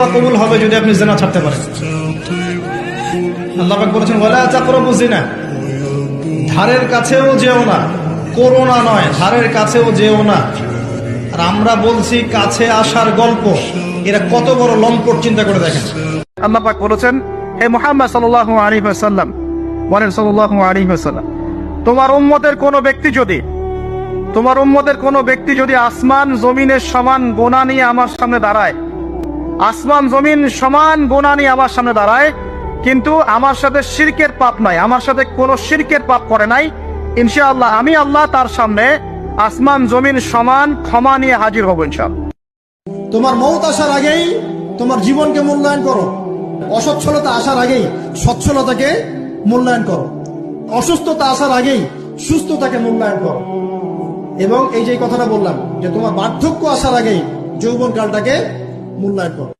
কবুল হবে যদি আপনি জেনা ছাড়তে পারেন। আল্লাহ বলেছেন, ওয়ালা তাকরাবু জিনা। ধারের কাছেও যেও না, করোনা নয়, ধারের কাছেও যেও না। আর আমরা বলছি, কাছে আসার গল্প, এরা কত বড় লম্পট চিন্তা করে দেখেন। আল্লাহ পাক বলেছেন, হে মুহাম্মদ সাল্লাল্লাহু আলাইহি ওয়াসাল্লাম, বলেন সাল্লাল্লাহু আলাইহি ওয়াসাল্লাম, তোমার উম্মতের কোন ব্যক্তি যদি, তোমার উম্মতের কোন ব্যক্তি যদি আসমান জমিনের সমান গোনা নিয়ে আমার সামনে দাঁড়ায় আসমান, জমিন সমান গোনা নিয়ে আমার সামনে দাঁড়ায়। কিন্তু আমার সাথে শিরকের পাপ নাই, আমার সাথে কোনো শিরকের পাপ করে নাই। ইনশাআল্লাহ আমি আল্লাহ তার সামনে আসমান, জমিন সমান ক্ষমা নিয়ে হাজির হব ইনশাআল্লাহ। তোমার মৌত আসার আগেই তোমার জীবনকে মূল্যায়ন করো। অসচ্ছলতা আসার আগেই সচ্ছলতাকে মূল্যায়ন করো। অসুস্থতা আসার আগেই সুস্থতাকে মূল্যায়ন করো। এবং এই যে কথাটা বললাম, যে তোমার বার্ধক্য আসার আগেই যৌবন কালটাকে মূল্যায়ন করো।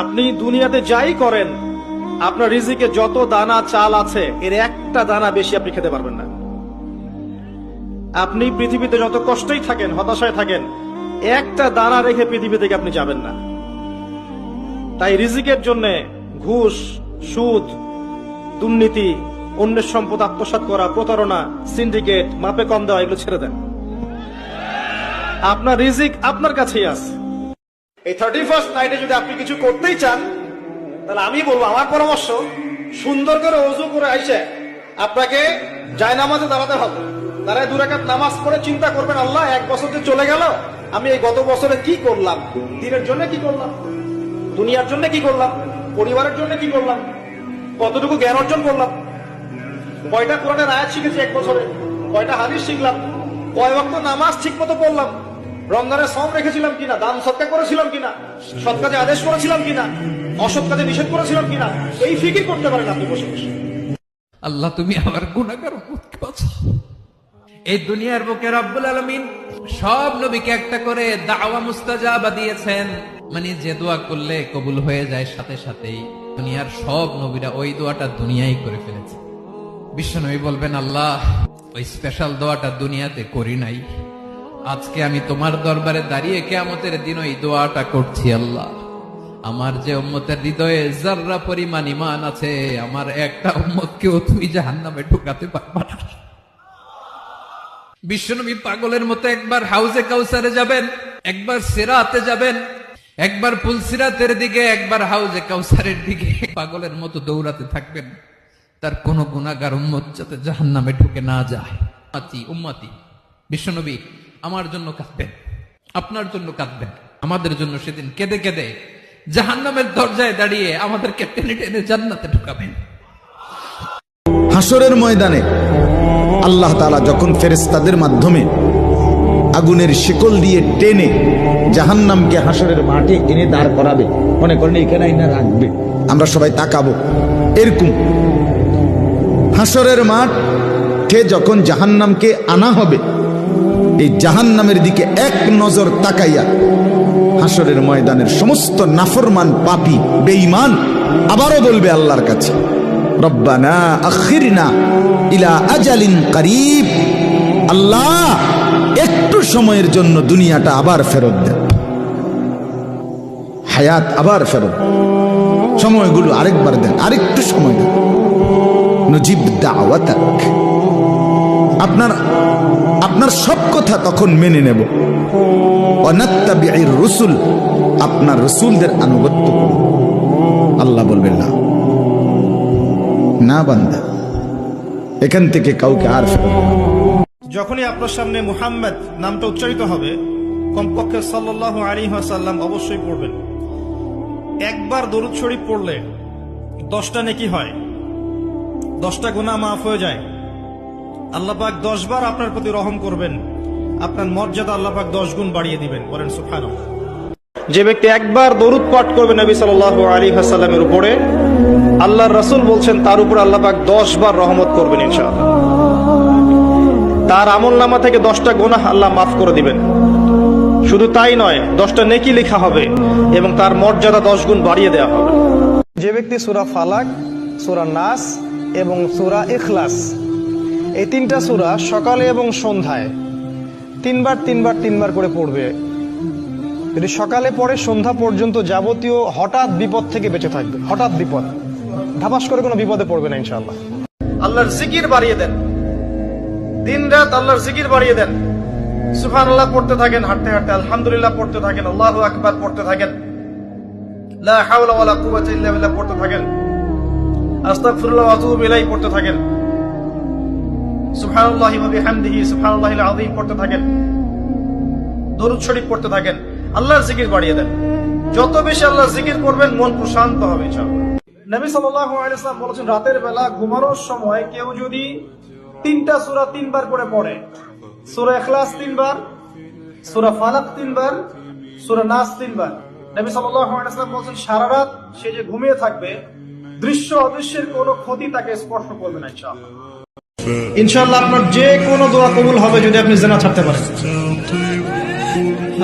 আপনি দুনিয়াতে যাই করেন আপনার রিজিকে যত দানা, চাল আছে, এর একটা দানা বেশি আপনি খেতে পারবেন না। আপনি পৃথিবীতে যত কষ্টই থাকেন, হতাশায় থাকেন, একটা দানা রেখে পৃথিবী থেকে আপনি যাবেন না। তাই রিজিকের জন্য ঘুষ, সুদ, দুর্নীতি, অন্যের সম্পদ আত্মসাৎ করা, প্রতারণা, সিন্ডিকেট, মাপে কম দেওয়া, এগুলো ছেড়ে দেন। আপনার রিজিক আপনার কাছেই আছে। এই থার্টি ফার্স্ট নাইটে যদি আপনি কিছু করতেই চান তাহলে আমি বলব, আমার পরামর্শ, সুন্দর করে অজু করে আইসে আপনাকে জায় নামাজে দাঁড়াতে হবে। দু রাকাত নামাজ পড়ে চিন্তা করবেন, আল্লাহ এক বছর যে চলে গেল, আমি এই গত বছরে কি করলাম? দিনের জন্য কি করলাম? দুনিয়ার জন্য কি করলাম? পরিবারের জন্য কি করলাম? কতটুকু জ্ঞান অর্জন করলাম? কয়টা কোরআনের আয়াত শিখেছি এক বছরে? কয়টা হাদিস শিখলাম? কয় ওয়াক্ত নামাজ ঠিক মতো পড়লাম? রমজানের সম রেখেছিলাম কিনা? দান সৎকার করেছিলাম কিনা? সৎ কাজে আদেশ করেছিলাম কিনা? অসৎ কাজে নিষেধ করেছিলাম কিনা? এই ফিকির করতে পারেন আপনি বসে বসে। আল্লাহ, তুমি আমার গুণাগার এই দুনিয়ার বুকে রব্বুল আলমিন সব নবীকে একটা করে দাওয়া মুস্তাজাবা দিয়েছেন। মানে যে দোয়া করলে কবুল হয়ে যায় সাথে সাথেই। দুনিয়ার সব নবীরা ওই দোয়াটা দুনিয়াই করে ফেলেছে। বিশ্বনবী বলবেন, আল্লাহ, ওই স্পেশাল দোয়াটা দুনিয়াতে করি নাই। আজকে আমি তোমার দরবারে দাঁড়িয়ে কেয়ামতের দিন ওই দোয়াটা করছি, আল্লাহ। আমার যে উম্মতের হৃদয়ে জাররা পরিমাণ ইমান আছে, আমার একটা উম্মতকেও তুমি জাহান্নামে ঢুকাতে পারবা না। বিশ্বনবী পাগলের মতো একবার হাউজে কাউসারে যাবেন, একবার সেরাতে যাবেন, একবার পুলসিরাতের দিকে, একবার হাউজে কাউসারের দিকে। পাগলের মতো দৌড়াতে থাকবেন, তার কোন গুণাগার উম্মত যাতে জাহান্নামে ঢুকে না যায়। উম্মতি, বিশ্বনবী আমার জন্য কাঁদবেন, আপনার জন্য কাঁদবেন, আমাদের জন্য সেদিন কেঁদে কেঁদে জাহান্নামের দরজায় দাঁড়িয়ে আমাদেরকে টেনে টেনে জান্নাতে ঢুকাবেন। হাসরের ময়দানে আল্লাহ তাআলা যখন ফেরেশতাদের মাধ্যমে আগুনের শিকল দিয়ে টেনে জাহান্নামকে হাসরের মাঠে এনে দাঁড় করাবে, মনে করেন এখানে এনে রাখবে, আমরা সবাই তাকাবো। এরকম হাসরের মাঠে যখন জাহান্নামকে আনা হবে, এই জাহান্নামের দিকে এক নজর তাকাইয়া হাসরের ময়দানের সমস্ত নাফরমান পাপি, বেঈমান আবারও বলবে আল্লাহর কাছে, রব্বানা আখিরনা ইলা আজালিন করিব। আল্লাহ একটু সময়ের জন্য দুনিয়াটা আবার ফেরত দেন। হায়াত আবার ফেরত সময়গুলো আরেকবার দেন, আরেকটু সময় দেন। নজিব আপনার আপনার সব কথা তখন মেনে নেব। অনাত্তাবির রসুল, আপনার রসুলদের আনুগত্য করব আল্লাহ বলবেন, না। না, বান্দা। এখান থেকে কাউকে আর। যখনই আপনার সামনে মুহাম্মদ নামটা উচ্চারিত হবে, কমপক্ষে সাল্লাল্লাহু আলাইহি সাল্লাম অবশ্যই পড়বেন। একবার দরুদ শরীফ পড়লে দশটা নেকি হয়, দশটা গুণা মাফ হয়ে যায়। আল্লাহ পাক দশ বার আপনার প্রতি রহম করবেন। আপনার মর্যাদা আল্লাহ পাক দশ গুণ বাড়িয়ে দিবেন। বলেন, সুবহানাল্লাহ। যে ব্যক্তি একবার দরুদ পাঠ করবে নবী সাল্লাল্লাহু আলাইহি ওয়াসাল্লামের উপরে, আল্লাহর রসুল বলছেন, তার উপর আল্লাহ পাক দশ বার রহমত করবেন ইনশাআল্লাহ। তার আমল নামা থেকে দশটা গোনাহ আল্লাহ মাফ করে দিবেন। শুধু তাই নয়, দশটা নেকি লেখা হবে এবং তার মর্যাদা দশ গুণ বাড়িয়ে দেওয়া হবে। যে ব্যক্তি সুরা ফালাক, সুরা নাস এবং সুরা ইখলাস, এই তিনটা সুরা সকালে এবং সন্ধ্যায় তিনবার তিনবার তিনবার করে পড়বে। যদি সকালে পড়ে, সন্ধ্যা পর্যন্ত যাবতীয় হঠাৎ বিপদ থেকে বেঁচে থাকবে। হঠাৎ বিপদ। ধাপাস করে কোনো বিপদে পড়বে না ইনশাল্লাহ আল্লাহর জিকির বাড়িয়ে দেন। দিন রাত আল্লাহর জিকির বাড়িয়ে দেন। সুফান আল্লাহ পড়তে থাকেন, হাঁটতে হাঁটতে আলহামদুলিল্লাহ পড়তে থাকেন, আল্লাহু আকবার পড়তে থাকেন। লা হাওলা ওয়ালা কুওয়াতা ইল্লা বিল্লাহ পড়তে থাকেন। আস্তাগফিরুল্লাহ ওয়া আতুবু ইলাইহি পড়তে থাকেন। পড়তে থাকেন। দরুদ শরীফ পড়তে থাকেন। জিকির বাড়িয়ে দেন। যত বেশি আল্লাহর জিকির করবেন, মন প্রশান্ত হবে নবী ওয়াসাল্লাম বলেছেন, রাতের বেলা ঘুমানোর সময় কেউ যদি তিনটা সূরা তিনবার করে পড়ে, সূরা ইখলাস তিনবার, সূরা ফালাক তিনবার, সূরা নাস তিনবার, নবী ওয়াসাল্লাম বলেছেন, সারা রাত সে যে ঘুমিয়ে থাকবে, দৃশ্য অদৃশ্যের কোনো ক্ষতি তাকে স্পর্শ করবে না, ইনশাআল্লাহ। ইনশাআল্লাহ আপনার যে কোনো দোয়া কবুল হবে যদি আপনি জেনা ছাড়তে পারেন।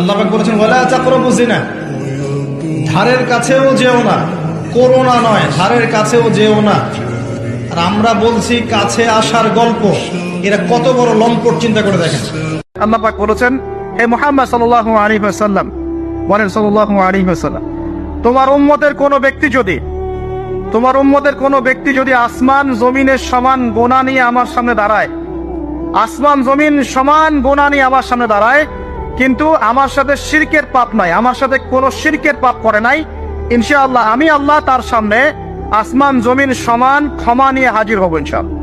আল্লাহ ওয়ালা তাকরাবু জিনা ধারের কাছেও যেও না, করোনা নয়, ধারের কাছেও যেও না। আর আমরা বলছি, কাছে আসার গল্প, এরা কত বড় লম্পট চিন্তা করে দেখেন। আল্লাহ পাক বলেছেন, হে মুহাম্মদ সাল্লাল্লাহু আলাইহি ওয়াসাল্লাম, বলেন আলাইহি ওয়াসাল্লাম, তোমার উম্মতের কোন ব্যক্তি যদি তোমার উম্মতের কোন ব্যক্তি যদি আসমান জমিনের সমান গোনা নিয়ে আমার সামনে দাঁড়ায়, আসমান জমিন সমান গোনা নিয়ে আমার সামনে দাঁড়ায়, কিন্তু আমার সাথে শিরকের পাপ নাই, আমার সাথে কোনো শিরকের পাপ করে নাই, ইনশাআল্লাহ আমি আল্লাহ তার সামনে আসমান জমিন সমান ক্ষমা নিয়ে হাজির হব ইনশাআল্লাহ।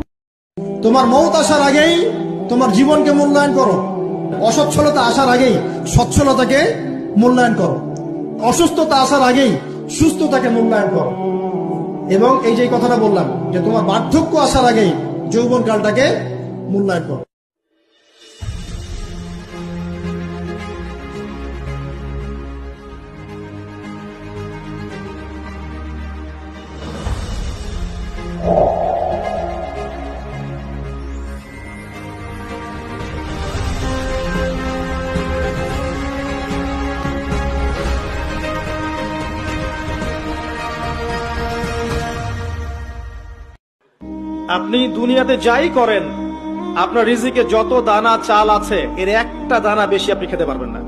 তোমার মৌত আসার আগেই তোমার জীবনকে মূল্যায়ন করো। অসচ্ছলতা আসার আগেই সচ্ছলতাকে মূল্যায়ন করো। অসুস্থতা আসার আগেই সুস্থতাকে মূল্যায়ন করো। এবং এই যে কথাটা বললাম যে তোমার বার্ধক্য আসার আগেই যৌবন কালটাকে মূল্যায়ন করো। আপনি দুনিয়াতে যাই করেন, আপনার রিজিকে যত দানা চাল আছে, এর একটা দানা বেশি আপনি খেতে পারবেন না।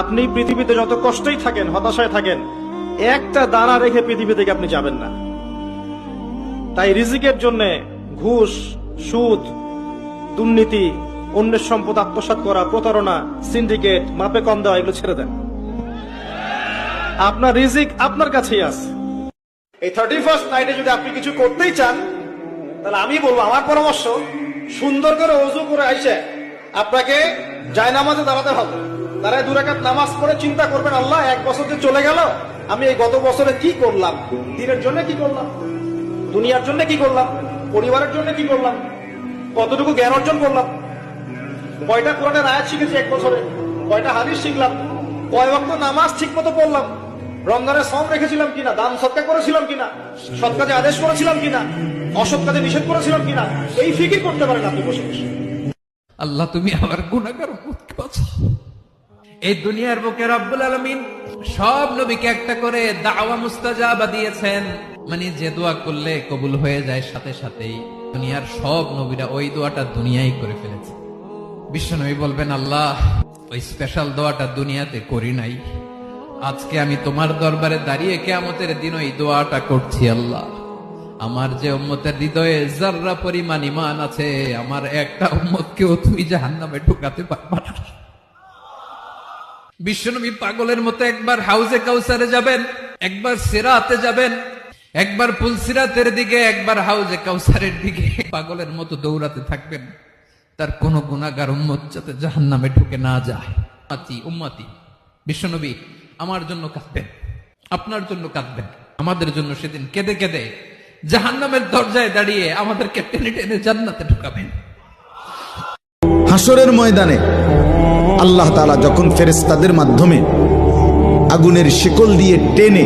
আপনি পৃথিবীতে যত কষ্টই থাকেন, হতাশায় থাকেন, একটা দানা রেখে পৃথিবী থেকে আপনি যাবেন না। তাই রিজিকের জন্য ঘুষ, সুদ, দুর্নীতি, অন্যের সম্পদ আত্মসাৎ করা, প্রতারণা, সিন্ডিকেট, মাপে কম দেওয়া, এগুলো ছেড়ে দেন। আপনার রিজিক আপনার কাছেই আছে। এই থার্টি ফার্স্ট নাইটে যদি আপনি কিছু করতেই চান, তাহলে আমি বলব, আমার পরামর্শ, সুন্দর করে অজু করে আইসে, আপনাকে জায় নামাজে দাঁড়াতে হবে। তারাই দুরাকাত নামাজ পড়ে চিন্তা করবেন, আল্লাহ, এক বছর যে চলে গেল, আমি এই গত বছরে কি করলাম? দিনের জন্য কি করলাম? দুনিয়ার জন্য কি করলাম? পরিবারের জন্য কি করলাম? কতটুকু জ্ঞান অর্জন করলাম? কয়টা কোরআনের আয়াত শিখেছি এক বছরে? কয়টা হাদিস শিখলাম? কয় বক্ত নামাজ ঠিক মতো পড়লাম? রমজানের সম রেখেছিলাম কিনা? দান সৎকার করেছিলাম কিনা? সৎ কাজে আদেশ করেছিলাম কিনা? অসৎ কাজে নিষেধ করেছিলাম কিনা? এই ফিকির করতে পারেন আপনি বসে বসে। আল্লাহ, তুমি আমার গুণাগার এই দুনিয়ার বুকে রব্বুল আলমিন সব নবীকে একটা করে দাওয়া মুস্তাজাবা দিয়েছেন। মানে যে দোয়া করলে কবুল হয়ে যায় সাথে সাথেই। দুনিয়ার সব নবীরা ওই দোয়াটা দুনিয়ায় করে ফেলেছে। বিশ্বনবী বলবেন, আল্লাহ, ওই স্পেশাল দোয়াটা দুনিয়াতে করি নাই। আজকে আমি তোমার দরবারে দাঁড়িয়ে কেয়ামতের দিন ওই দোয়াটা করছি, আল্লাহ। আমার যে উম্মতের হৃদয়ে জাররা পরিমাণ ইমান আছে, আমার একটা উম্মতকেও তুই জাহান্নামে ঢুকাতে পারবা না। বিশ্বনবী পাগলের মতো একবার হাউজে কাউসারে যাবেন, একবার সেরাতে যাবেন, একবার পুলসিরাতের দিকে, একবার হাউজে কাউসারের দিকে। পাগলের মতো দৌড়াতে থাকবেন, তার কোন গুণাগার উম্মত যাতে জাহান নামে ঢুকে না যায়। উম্মাতি। বিশ্বনবী আমার জন্য কাঁদবেন। আপনার জন্য কাঁদবেন। আমাদের জন্য সেদিন কেঁদে কেঁদে জাহান্নামের দরজায় দাঁড়িয়ে আমাদেরকে টেনে টেনে জান্নাতে ঢুকাবেন। হাসরের ময়দানে আল্লাহ তালা যখন ফেরেস্তাদের মাধ্যমে আগুনের শিকল দিয়ে টেনে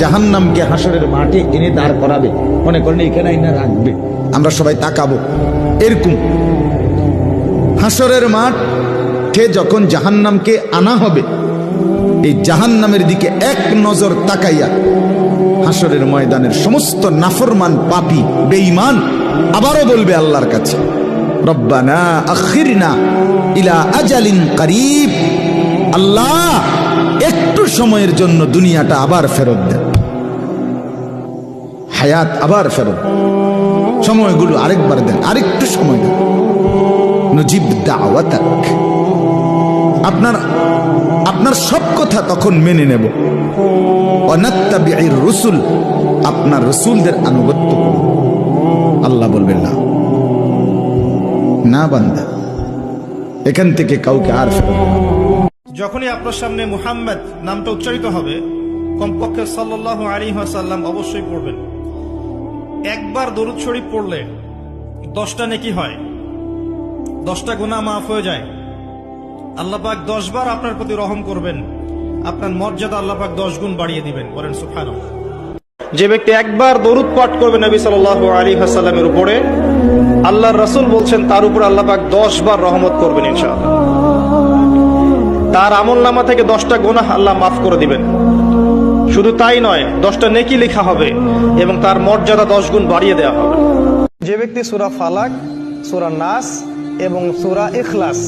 জাহান্নামকে হাসরের মাঠে এনে দাঁড় করাবে, মনে করেন এখানে এনে রাখবে, আমরা সবাই তাকাবো। এরকম হাসরের মাঠে যখন জাহান্নামকে আনা হবে এই জাহান্নামের দিকে এক নজর তাকাইয়া হাসরের ময়দানের সমস্ত নাফরমান পাপি, বেঈমান আবারও বলবে আল্লাহর কাছে, রব্বানা আখিরনা ইলা আজালিন করিব। আল্লাহ, একটু সময়ের জন্য দুনিয়াটা আবার ফেরত দেন। হায়াত আবার ফেরত সময়গুলো আরেকবার দেন, আরেকটু সময় দেন। নজিব দাওয়াতাক। আপনার আপনার সব কথা তখন মেনে নেব। অনাত্তাবির রসুল, আপনার রসুলদের আনুগত্য আল্লাহ বলবেন, না। না, বান্দা। এখান থেকে কাউকে আর। যখনই আপনার সামনে মুহাম্মদ নামটা উচ্চারিত হবে, কমপক্ষে সাল্লাহ আলী সাল্লাম অবশ্যই পড়বেন। একবার দরুদ শরীফ পড়লে দশটা নেকি হয়, দশটা গুণা মাফ হয়ে যায়। আল্লাহ পাক দশ বার আপনার প্রতি রহম করবেন। আপনার মর্যাদা আল্লাহ পাক দশ গুণ বাড়িয়ে দিবেন। বলেন সুফান যে ব্যক্তি একবার দরুদ পাঠ করবে নবী সাল আলী হাসাল্লামের উপরে, আল্লাহর রাসূল বলছেন, তার উপর আল্লাহ পাক দশ বার রহমত করবেন ইনশাআল্লাহ। তার আমল নামা থেকে দশটা গোনাহ আল্লাহ মাফ করে দিবেন। শুধু তাই নয়, দশটা নেকি লেখা হবে এবং তার মর্যাদা দশ গুণ বাড়িয়ে দেওয়া হবে। যে ব্যক্তি সুরা ফালাক, সুরা নাস এবং সুরা ইখলাস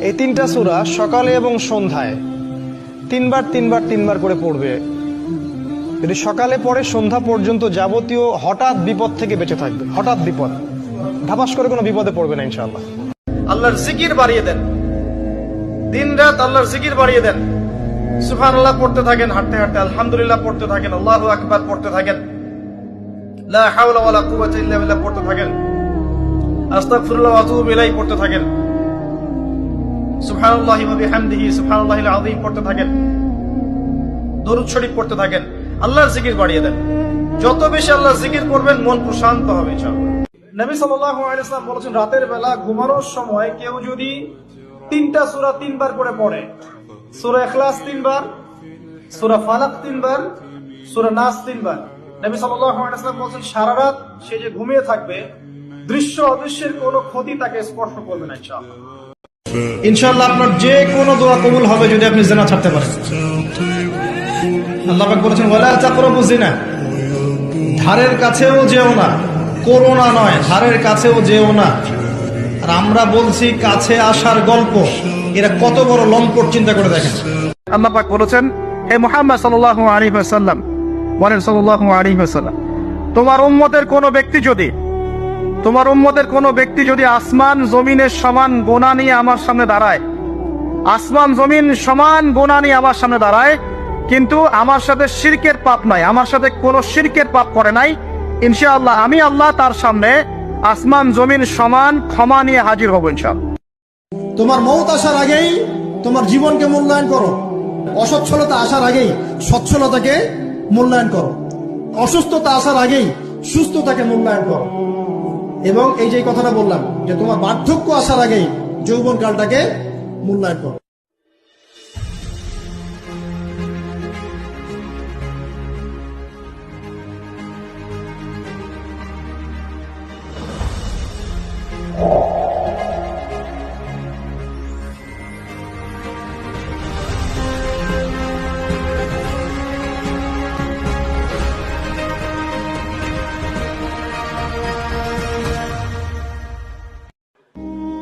এই তিনটা সুরা সকালে এবং সন্ধ্যায়। তিনবার তিনবার তিনবার করে পড়বে। যদি সকালে পড়ে, সন্ধ্যা পর্যন্ত যাবতীয় হঠাৎ বিপদ থেকে বেঁচে থাকবে। হঠাৎ বিপদ। ধাপাস করে কোনো বিপদে পড়বে না, ইনশাআল্লাহ। আল্লাহর জিকির বাড়িয়ে দেন। দিন রাত আল্লাহর জিকির বাড়িয়ে দেন। সুফান আল্লাহ পড়তে থাকেন, হাঁটতে হাঁটতে আলহামদুলিল্লাহ পড়তে থাকেন, আল্লাহু আকবার পড়তে থাকেন। লা হাওলা ওয়ালা কুওয়াতা ইল্লা বিল্লাহ পড়তে থাকেন। আস্তাগফিরুল্লাহ ওয়া আতুবু ইলাইহি পড়তে থাকেন। পড়তে থাকেন। দরুদ শরীফ পড়তে থাকেন। আল্লাহর জিকির বাড়িয়ে দেন। যত বেশি আল্লাহর জিকির করবেন, মন প্রশান্ত হবে নবী ওয়াসাল্লাম বলেছেন, রাতের বেলা ঘুমানোর সময় কেউ যদি তিনটা সূরা তিনবার করে পড়ে, সূরা ইখলাস তিনবার, সূরা ফালাক তিনবার, সূরা নাস তিনবার, নবী ওয়াসাল্লাম বলেছেন, সারা রাত সে যে ঘুমিয়ে থাকবে, দৃশ্য অদৃশ্যের কোনো ক্ষতি তাকে স্পর্শ করবে না, ইনশাআল্লাহ। ইনশাআল্লাহ আপনার যে কোনো দোয়া কবুল হবে যদি আপনি জেনা ছাড়তে পারেন। আল্লাহ বলেছেন ধারের কাছেও যেও না, করোনা নয়, ধারের কাছেও যেও না। আর আমরা বলছি, কাছে আসার গল্প, এরা কত বড় লম্পট চিন্তা করে দেখেন। আল্লাহ পাক বলেছেন, হে মুহাম্মদ সাল্লাল্লাহু আলাইহি ওয়াসাল্লাম, বলেন সাল্লাল্লাহু আলাইহি তোমার উম্মতের কোন ব্যক্তি যদি তোমার উম্মতের কোন ব্যক্তি যদি আসমান জমিনের সমান গোনা নিয়ে আমার সামনে দাঁড়ায়, আসমান জমিন সমান গোনা নিয়ে আমার সামনে দাঁড়ায়, কিন্তু আমার সাথে শিরকের পাপ নাই, আমার সাথে কোনো শিরকের পাপ করে নাই, ইনশাআল্লাহ আমি আল্লাহ তার সামনে আসমান জমিন সমান ক্ষমা নিয়ে হাজির হব ইনশাআল্লাহ। তোমার মৌত আসার আগেই তোমার জীবনকে মূল্যায়ন করো। অসচ্ছলতা আসার আগেই সচ্ছলতাকে মূল্যায়ন করো। অসুস্থতা আসার আগেই সুস্থতাকে মূল্যায়ন করো। এবং এই যে কথাটা বললাম যে তোমার বার্ধক্য আসার আগেই যৌবন কালটাকে মূল্যায়ন করো।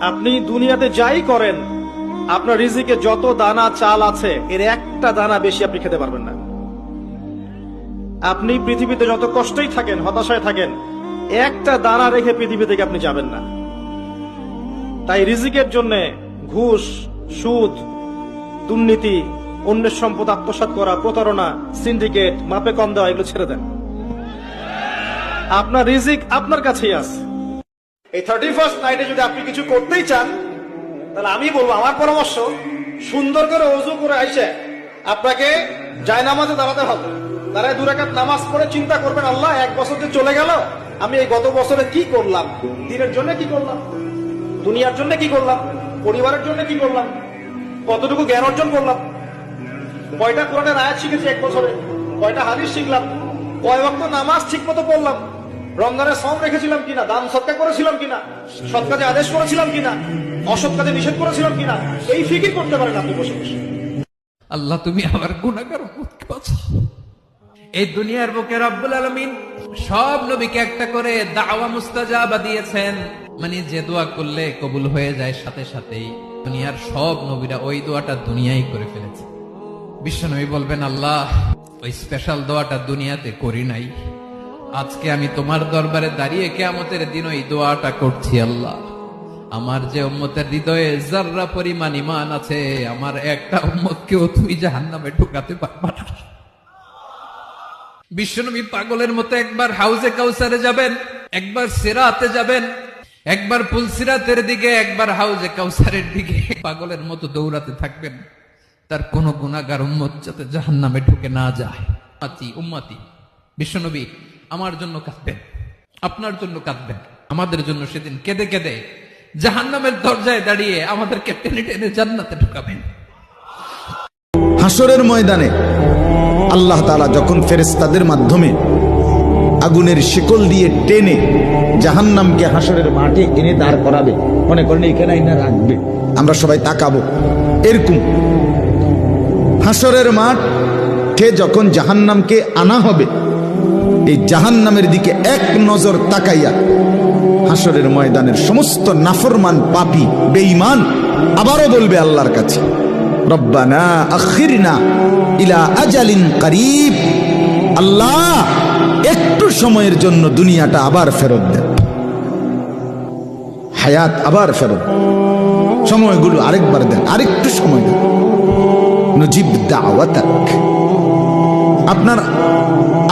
আপনি দুনিয়াতে যাই করেন, আপনার রিজিকে যত দানা চাল আছে, এর একটা দানা বেশি আপনি খেতে পারবেন না। আপনি পৃথিবীতে যত কষ্টই থাকেন, হতাশায় থাকেন, একটা দানা রেখে পৃথিবী থেকে আপনি যাবেন না। তাই রিজিকের জন্য ঘুষ, সুদ, দুর্নীতি, অন্যের সম্পদ আত্মসাৎ করা, প্রতারণা, সিন্ডিকেট, মাপে কম দেওয়া, এগুলো ছেড়ে দেন। আপনার রিজিক আপনার কাছেই আছে। এই থার্টি ফার্স্ট নাইটে যদি আপনি কিছু করতেই চান, তাহলে আমি বলব, আমার পরামর্শ, সুন্দর করে অজু করে আইসে আপনাকে জায় নামাজে দাঁড়াতে হবে। দাঁড়ায় দুরাকাত নামাজ পড়ে চিন্তা করবেন, আল্লাহ, এক বছর যে চলে গেল, আমি এই গত বছরে কি করলাম? দিনের জন্য কি করলাম? দুনিয়ার জন্য কি করলাম? পরিবারের জন্য কি করলাম? কতটুকু জ্ঞান অর্জন করলাম? কয়টা কোরআনের আয়াত শিখেছি এক বছরে? কয়টা হাদিস শিখলাম? কয় ওয়াক্ত নামাজ ঠিক মতো পড়লাম? রমজানের সম রেখেছিলাম কিনা? দান সৎকা করেছিলাম কিনা? সৎ কাজে আদেশ করেছিলাম কিনা? অসৎ কাজে নিষেধ করেছিলাম কিনা? এই ফিকির করতে পারেন আপনি বসে বসে। আল্লাহ, তুমি আমার গুণাগার এই দুনিয়ার বুকে রব্বুল আলমিন সব নবীকে একটা করে দাওয়া মুস্তাজাবা দিয়েছেন। মানে যে দোয়া করলে কবুল হয়ে যায় সাথে সাথেই। দুনিয়ার সব নবীরা ওই দোয়াটা দুনিয়াই করে ফেলেছে। বিশ্বনবী বলবেন, আল্লাহ, ওই স্পেশাল দোয়াটা দুনিয়াতে করি নাই। আজকে আমি তোমার দরবারে দাঁড়িয়ে কেয়ামতের দিন ওই দোয়াটা করছি, আল্লাহ। আমার যে উম্মতের হৃদয়ে জাররা পরিমাণ ইমান আছে, আমার একটা উম্মতকেও তুই জাহান্নামে ঢুকাতে পারবা না। বিশ্বনবী পাগলের মতো একবার হাউজে কাউসারে যাবেন, একবার সিরাতে যাবেন, একবার পুলসিরাতের দিকে, একবার হাউজে কাউসারের দিকে। পাগলের মতো দৌড়াতে থাকবেন, তার কোন গুণাগার উম্মত যাতে জাহান নামে ঢুকে না যায়। উম্মাতি উম্মাতি। বিশ্বনবী আমার জন্য কাঁদবেন। আপনার জন্য কাঁদবেন। আমাদের জন্য সেদিন কেঁদে কেঁদে জাহান নামের দরজায় দাঁড়িয়ে আমাদেরকে টেনে টেনে জান্নাতে ঢুকাবেন। হাসরের ময়দানে আল্লাহ তালা যখন ফেরেস্তাদের মাধ্যমে আগুনের শিকল দিয়ে টেনে জাহান্নামকে হাসরের মাঠে এনে দাঁড় করাবে, মনে করেন, এখানে এনে রাখবে। আমরা সবাই তাকাবো। এরকম হাসরের মাঠ যখন জাহান্নামকে আনা হবে এই জাহান্নামের দিকে এক নজর তাকাইয়া হাসরের ময়দানের সমস্ত নাফরমান পাপি, বেঈমান আবারও বলবে আল্লাহর কাছে আল্লাহ, একটু সময়ের জন্য দুনিয়াটা আবার ফেরত দেন। হায়াত আবার ফেরত সময়গুলো আরেকবার দেন, আরেকটু সময় দেন। নজিব দাওয়াতাক। আপনার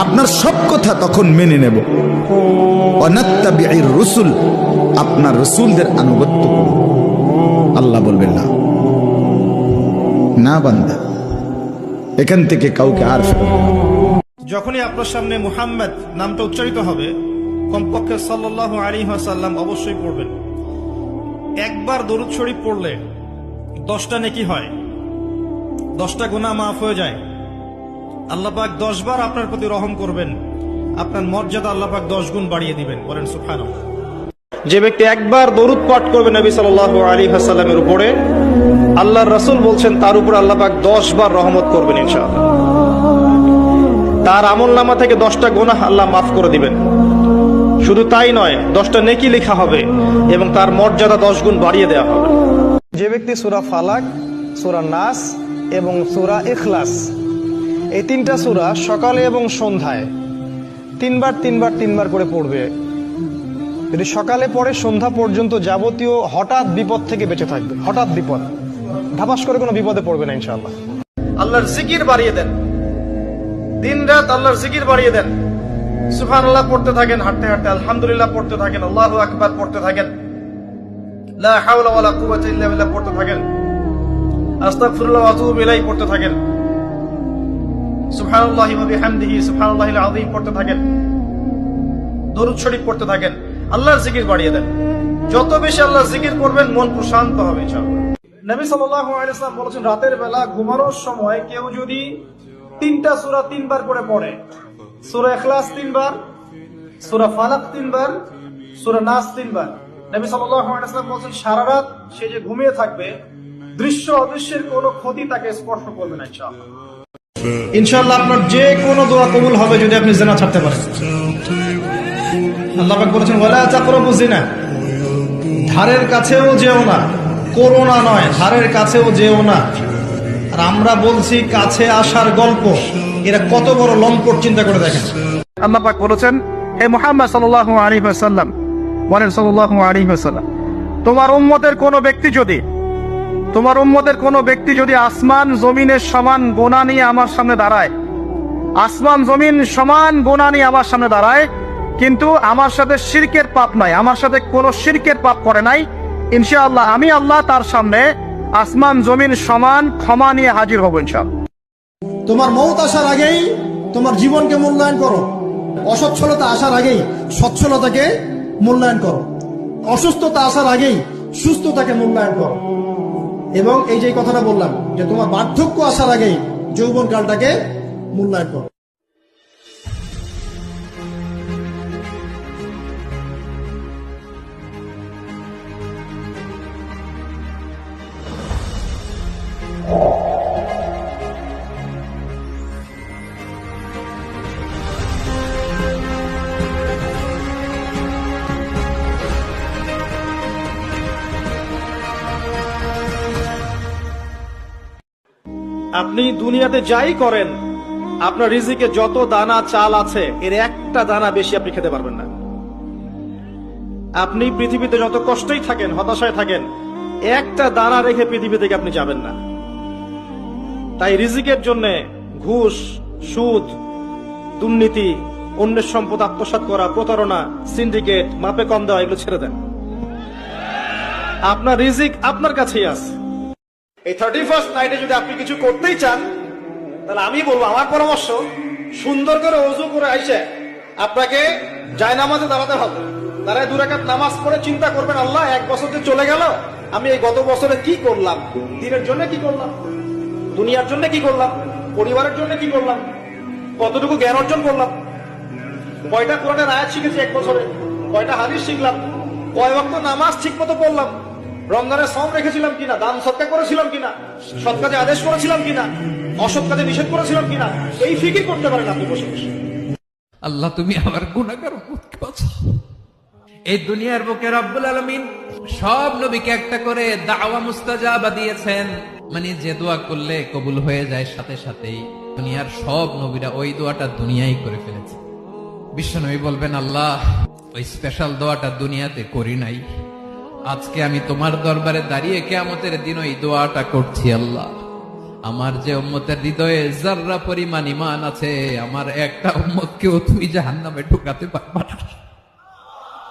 আপনার সব কথা তখন মেনে নেব। অনাত্তাবিআর রসুল, আপনার রসুলদের আনুগত্য আল্লাহ বলবেন, না। না, বান্দা। এখান থেকে কাউকে আর যখনই আপনার সামনে মুহাম্মদ নামটা উচ্চারিত হবে, কমপক্ষে সাল্লাহ আলী সাল্লাম অবশ্যই পড়বেন। একবার দরুদ শরীফ পড়লে দশটা নেকি হয়, দশটা গুণা মাফ হয়ে যায়। আল্লাপাক দশ বার আপনার প্রতি রহম করবেন। আপনার মর্যাদা আল্লাপাক দশ গুণ বাড়িয়ে দিবেন। বলেন সুফান যে ব্যক্তি একবার দরুদ পাঠ করবে নবী সাল আলী হাসাল্লামের উপরে আল্লাহর রাসূল বলছেন তার উপর আল্লাপাক দশ বার রহমত করবেন ইনশাআল্লাহ। তার আমল নামা থেকে দশটা গোনাহ আল্লাহ মাফ করে দিবেন। শুধু তাই নয় দশটা নেকি লেখা হবে এবং তার মর্যাদা দশ গুণ বাড়িয়ে দেওয়া হবে। যে ব্যক্তি সুরা ফালাক সুরা নাস এবং সুরা ইখলাস এই তিনটা সুরা সকালে এবং সন্ধ্যায় তিনবার তিনবার তিনবার করে পড়বে। যদি সকালে পড়ে সন্ধ্যা পর্যন্ত যাবতীয় হঠাৎ বিপদ থেকে বেঁচে থাকবে, হঠাৎ বিপদ। ধাপাস করে কোনো বিপদে পড়বে না ইনশাল্লাহ আল্লাহর জিকির বাড়িয়ে দেন। দিন রাত আল্লাহর জিকির বাড়িয়ে দেন। সুফান আল্লাহ পড়তে থাকেন, হাঁটতে হাঁটতে আলহামদুলিল্লাহ পড়তে থাকেন, আল্লাহ আকবার পড়তে থাকেন। লা হাওলা ওয়ালা কুওয়াতা ইল্লা বিল্লাহ পড়তে থাকেন। আস্তাগফিরুল্লাহ ওয়া আতুবু ইলাইহি পড়তে থাকেন। পড়তে থাকেন। দরুদ শরীফ পড়তে থাকেন। আল্লাহর জিকির বাড়িয়ে দেন। যত বেশি আল্লাহর জিকির করবেন, মন প্রশান্ত হবে নবী বলেছেন, রাতের বেলা ঘুমানোর সময় কেউ যদি তিনটা সূরা তিনবার করে পড়ে, সূরা ইখলাস তিনবার, সূরা ফালাক তিনবার, সূরা নাস তিনবার, নবী সাল্লাল্লাহু বলেছেন, সারা রাত সে যে ঘুমিয়ে থাকবে, দৃশ্য অদৃশ্যের কোনো ক্ষতি তাকে স্পর্শ করবে না, ইনশাআল্লাহ। ইনশাআল্লাহ আপনার যে কোনো দোয়া কবুল হবে যদি আপনি জেনা ছাড়তে পারেন। আল্লাহ পাক বলেছেন ওয়ালা তাকরাবু জিনা ধারের কাছেও যেও না করোনা নয় ধারের কাছেও যেও না। আর আমরা বলছি কাছে আসার গল্প এরা কত বড় লম্পট চিন্তা করে দেখেন। আল্লাহ পাক বলেছেন হে মোহাম্মদ সাল্লাল্লাহু আলাইহি ওয়াসাল্লাম বলেন সাল্লাল্লাহু আলাইহি ওয়াসাল্লাম তোমার উম্মতের কোন ব্যক্তি যদি তোমার উম্মতের কোন ব্যক্তি যদি আসমান জমিনের সমান গোনা নিয়ে আমার সামনে দাঁড়ায়, আসমান জমিন সমান গোনা নিয়ে আমার সামনে দাঁড়ায়, কিন্তু আমার সাথে শিরকের পাপ নাই, আমার সাথে কোনো শিরকের পাপ করে নাই, ইনশাআল্লাহ আমি আল্লাহ তার সামনে আসমান জমিন সমান ক্ষমা নিয়ে হাজির হব ইনশাআল্লাহ। তোমার মৌত আসার আগেই তোমার জীবনকে মূল্যায়ন করো। অসচ্ছলতা আসার আগেই সচ্ছলতাকে মূল্যায়ন করো। অসুস্থতা আসার আগেই সুস্থতাকে মূল্যায়ন করো। এবং এই যে কথাটা বললাম যে তোমার বার্ধক্য আসার আগেই যৌবন কালটাকে মূল্যায়ন করো। আপনি দুনিয়াতে যাই করেন, আপনার রিজিকে যত দানা চাল আছে, এর একটা দানা বেশি আপনি খেতে পারবেন না। আপনি পৃথিবীতে যত কষ্টই থাকেন, হতাশায় থাকেন, একটা দানা রেখে পৃথিবী থেকে আপনি যাবেন না। তাই রিজিকের জন্য ঘুষ, সুদ, দুর্নীতি, অন্যের সম্পদ আত্মসাৎ করা, প্রতারণা, সিন্ডিকেট, মাপে কম দেওয়া, এগুলো ছেড়ে দেন। আপনার রিজিক আপনার কাছেই আছে। এই থার্টি ফার্স্ট নাইটে যদি আপনি কিছু করতেই চান, তাহলে আমি বলব, আমার পরামর্শ, সুন্দর করে অজু করে আইসে আপনাকে জায়নামাজে দাঁড়াতে হবে। দাঁড়ায় দুরাকাত নামাজ পড়ে চিন্তা করবেন, আল্লাহ, এক বছর যে চলে গেল, আমি এই গত বছরে কি করলাম? দিনের জন্য কি করলাম? দুনিয়ার জন্য কি করলাম? পরিবারের জন্য কি করলাম? কতটুকু জ্ঞান অর্জন করলাম? কয়টা কোরআনের আয়াত শিখেছি এক বছরে? কয়টা হাদিস শিখলাম? কয় বক্ত নামাজ ঠিক মতো পড়লাম? রমজানের সম রেখেছিলাম কিনা? দান সৎকার করেছিলাম কিনা? সৎ কাজে আদেশ করেছিলাম কিনা? অসৎ কাজে নিষেধ করেছিলাম কিনা? এই ফিকির করতে পারেন আপনি বসে বসে। আল্লাহ, তুমি আমার গুণাগার এই দুনিয়ার বুকে রব্বুল আলমিন সব নবীকে একটা করে দাওয়া মুস্তাজাবা দিয়েছেন। মানে যে দোয়া করলে কবুল হয়ে যায় সাথে সাথেই। দুনিয়ার সব নবীরা ওই দোয়াটা দুনিয়াই করে ফেলেছে। বিশ্বনবী বলবেন, আল্লাহ, ওই স্পেশাল দোয়াটা দুনিয়াতে করি নাই। আজকে আমি তোমার দরবারে দাঁড়িয়ে কেয়ামতের দিন ওই দোয়াটা করছি, আল্লাহ। আমার যে উম্মতের হৃদয়ে জাররা পরিমাণ ইমান আছে, আমার একটা উম্মতকেও তুমি জাহান্নামে ঢুকাতে পারবা না।